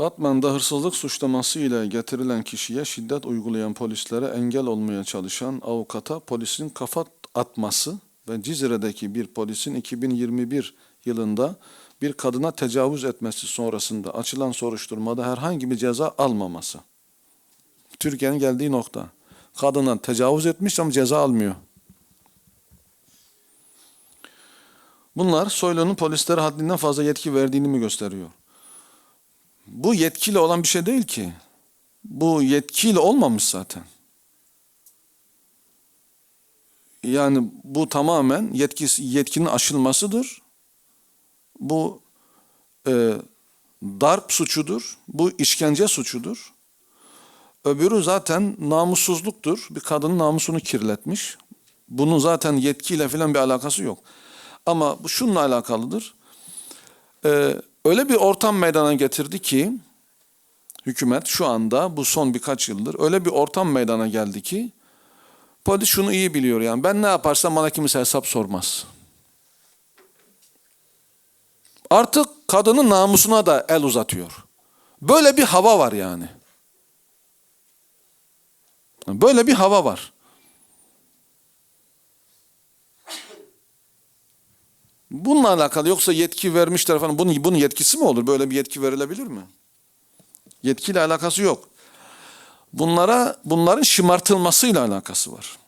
Batman'da hırsızlık suçlamasıyla getirilen kişiye şiddet uygulayan polislere engel olmaya çalışan avukata polisin kafa atması ve Cizre'deki bir polisin 2021 yılında bir kadına tecavüz etmesi sonrasında açılan soruşturmada herhangi bir ceza almaması. Türkiye'nin geldiği nokta. Kadına tecavüz etmiş ama ceza almıyor. Bunlar Soylu'nun polislere haddinden fazla yetki verdiğini mi gösteriyor? Bu yetkili olan bir şey değil ki. Bu yetkiyle olmamış zaten. Yani bu tamamen yetkisi, yetkinin aşılmasıdır. Bu e, darp suçudur. Bu işkence suçudur. Öbürü zaten namussuzluktur. Bir kadının namusunu kirletmiş. Bunun zaten yetkiyle falan bir alakası yok. Ama bu şununla alakalıdır. Ee, öyle bir ortam meydana getirdi ki hükümet şu anda bu son birkaç yıldır öyle bir ortam meydana geldi ki polis şunu iyi biliyor yani ben ne yaparsam bana kimse hesap sormaz. Artık kadının namusuna da el uzatıyor. Böyle bir hava var yani. Böyle bir hava var. Bununla alakalı yoksa yetki vermişler falan bunun, bunun yetkisi mi olur? Böyle bir yetki verilebilir mi? Yetkiyle alakası yok. Bunlara bunların şımartılmasıyla alakası var.